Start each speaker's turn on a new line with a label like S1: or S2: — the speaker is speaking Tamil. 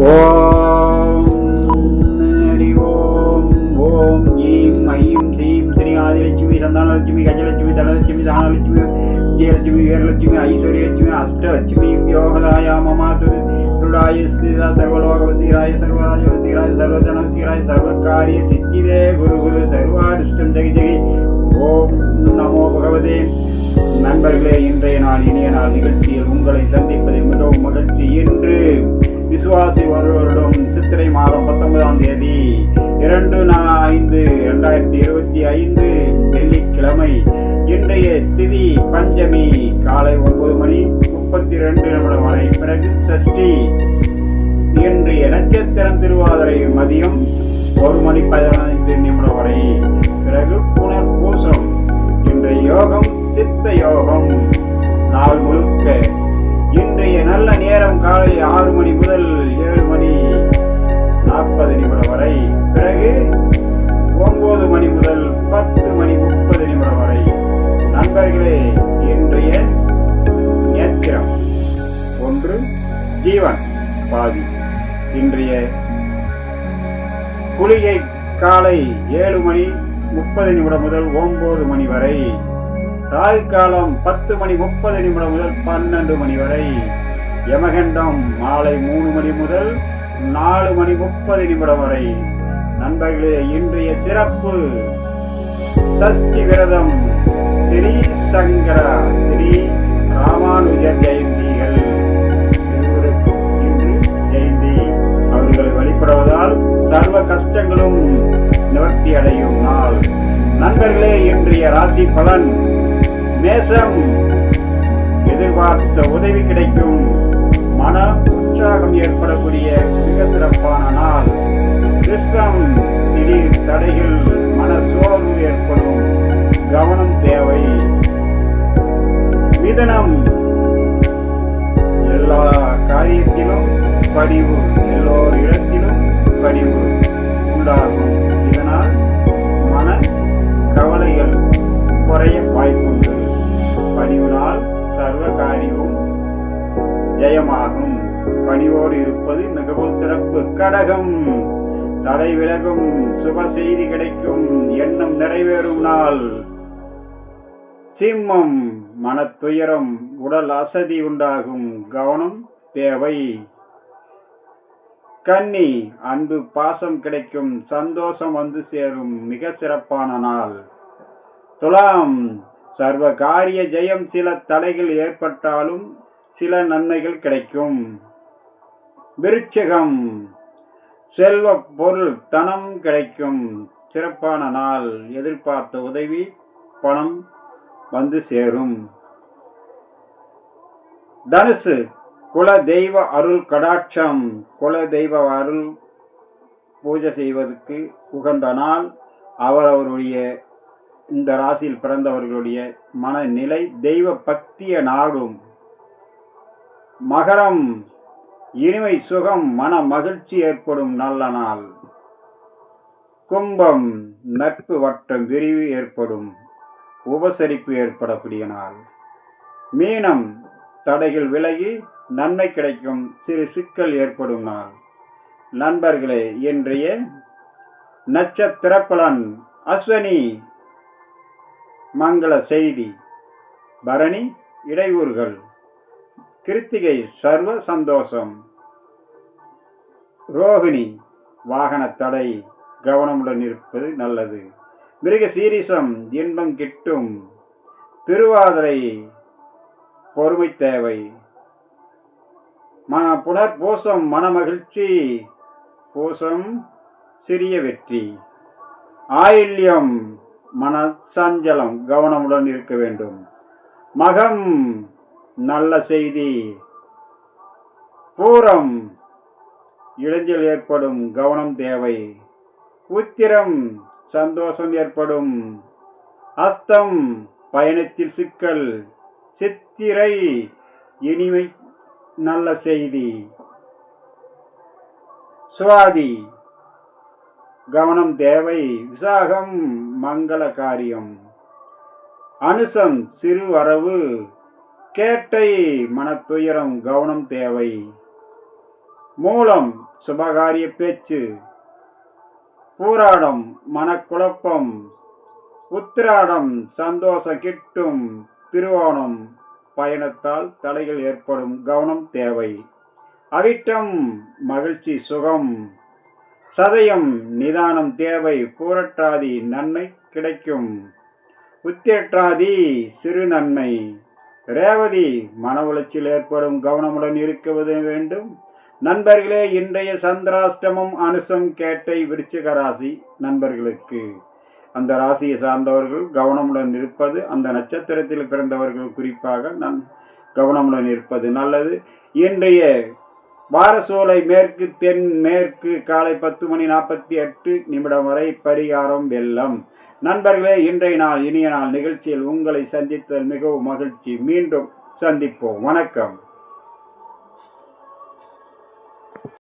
S1: ஓம் ஹரி ஓம் ஓம் ஈம் ஐம் ஸ்ரீம் ஸ்ரீ ஆதிலட்சுமி சந்தானலட்சுமி கஜலட்சுமி தனலட்சுமி தானலட்சுமி விஜயலட்சுமி வீரலட்சுமி ஐஸ்வர்யலட்சுமி அஷ்டலட்சுமி யோகதாயா மமாது துருடாய ஸ்திதா சர்வலோகவசீராய சர்வராஜவசீராய சர்வஜனவசீராய சர்வகாரிய சித்திதே குரு குரு சர்வாதிஷ்டம் ஜெகி ஜெகி. ஓம் நமோ பகவதே. நண்பர்களே இன்றைய நாள் இனிய நாள் நிகழ்ச்சியில் உங்களை சந்திப்பதில் மிகவும் மகிழ்ச்சி. இன்று விசுவாசி வருடம் சித்திரை மாதம் பத்தொன்பதாம் தேதி இரண்டு நா- ஐந்து இரண்டாயிரத்தி இருபத்தி ஐந்து வெள்ளிக்கிழமை இன்றைய திதி பஞ்சமி காலை ஒன்பது மணி முப்பத்தி ரெண்டு நிமிடம் வரை. பிறகு சஷ்டி. இன்றைய நட்சத்திரம் திருவாதிரை மதியம் ஒரு மணி பதினைந்து நிமிடம் வரை. பிறகு புனர்பூசம். இன்றைய யோகம் சித்த யோகம். இன்றைய குளிகை காலை ஏழு மணி முப்பது நிமிடம் முதல் ஒன்பது மணி வரை. ராகு காலம் பத்து மணி முப்பது நிமிடம் முதல் பன்னெண்டு மணி வரை. யமகண்டம் மாலை மூணு மணி முதல் நாலு மணி முப்பது நிமிடம் வரை. நண்பர்களே இன்றைய சிறப்பு சஷ்டி விரதம் ஸ்ரீ சங்கரா ஸ்ரீ இன்றைய ராசி பலன் மேசம் எதிர்பார்த்த உதவி கிடைக்கும். மன உற்சாகம் ஏற்படக்கூடிய மிக சிறப்பான நாள். கிருஷ்ணம் திடீர் தடைகள் மன சோர்வு ஏற்படும். கவனம் தேவை. மிதனம். எல்லா காரியத்திலும் படிவு. அறிவும் ஜெயமாகும். பணிவோடு இருப்பது மிகவும் சிறப்பு. கடகம் தடை விலகும் சுப செய்தி கிடைக்கும் எண்ணம் நிறைவேறும் நாள். சிம்மம் மனத்துயரம் உடல் அசதி உண்டாகும். கவனம் தேவை. கன்னி அன்பு பாசம் கிடைக்கும். சந்தோஷம் வந்து சேரும். மிக சிறப்பான நாள். துலாம் சர்வ காரிய ஜெயம் சில தடைகள் ஏற்பட்டாலும் சில நன்மைகள் கிடைக்கும். விருச்சிகம். செல்வ பொருள் தனம் கிடைக்கும். சிறப்பான நாள். எதிர்பார்த்த உதவி பணம் வந்து சேரும். தனுசு. குல தெய்வ அருள் கடாட்சம். குல தெய்வ அருள் பூஜை செய்வதற்கு உகந்த நாள். அவரவருடைய இந்த ராசியில் பிறந்தவர்களுடைய மனநிலை தெய்வ பக்திய நாடும். மகரம் இனிமை சுகம் மன மகிழ்ச்சி ஏற்படும் நல்ல நாள். கும்பம் நட்பு வட்டம் விரிவு ஏற்படும். உபசரிப்பு ஏற்படக்கூடிய நாள். மீனம் தடைகள் விலகி நன்மை கிடைக்கும் சிறு சிக்கல் ஏற்படும் நாள். நண்பர்களே இன்றைய நட்சத்திர பலன் அஸ்வனி மங்கள செய்தி. பரணி இடையூறுகள். கிருத்திகை சர்வ சந்தோஷம். ரோகிணி வாகன தடை. கவனமுடன் இருப்பது நல்லது. மிருக சீரிசம் இன்பம் கிட்டும். திருவாதிரை பொறுமை தேவை. ம புனர் பூசம் மனமகிழ்ச்சி பூசம் சிறிய வெற்றி. ஆயில்யம் மன சஞ்சலம் கவனமுடன் இருக்க வேண்டும். மகம் நல்ல செய்தி. பூரம் இளைஞல் ஏற்படும் கவனம் தேவை. உத்திரம் சந்தோஷம் ஏற்படும். அஸ்தம் பயணத்தில் சிக்கல். சித்திரை இனிமை நல்ல செய்தி. சுவாதி கவனம் தேவை. விசாகம் மங்கள காரியம் அனுசம் சிறு வரவு. கேட்டை மனத்துயரம் கவனம் தேவை. மூலம் சுபகாரிய பேச்சு. பூராடம் மனக்குழப்பம். உத்திராடம் சந்தோஷம் கிட்டும். திருவோணம் பயணத்தால் தலைகள் ஏற்படும் கவனம் தேவை. அவிட்டம் மகிழ்ச்சி சுகம். சதயம் நிதானம் தேவை பூரட்டாதி நன்மை கிடைக்கும். உத்திரட்டாதி சிறு நன்மை ரேவதி மன உளைச்சல் ஏற்படும் கவனமுடன் இருக்குவது வேண்டும். நண்பர்களே இன்றைய சந்திராஷ்டமம் அனுசம் கேட்டை விருச்சிக ராசி நண்பர்களுக்கு. அந்த ராசியை சார்ந்தவர்கள் கவனமுடன் இருப்பது அந்த நட்சத்திரத்தில் பிறந்தவர்கள் குறிப்பாக நன் கவனமுடன் இருப்பது நல்லது. இன்றைய வாரசோலை மேற்கு தென் மேற்கு காலை பத்து மணி நாற்பத்தி எட்டு நிமிடம் வரை பரிகாரம் வெள்ளம் நண்பர்களே இன்றைய நாள் இனிய நாள் நிகழ்ச்சியில் உங்களை சந்தித்தல் மிகவும் மகிழ்ச்சி. மீண்டும் சந்திப்போம். வணக்கம்.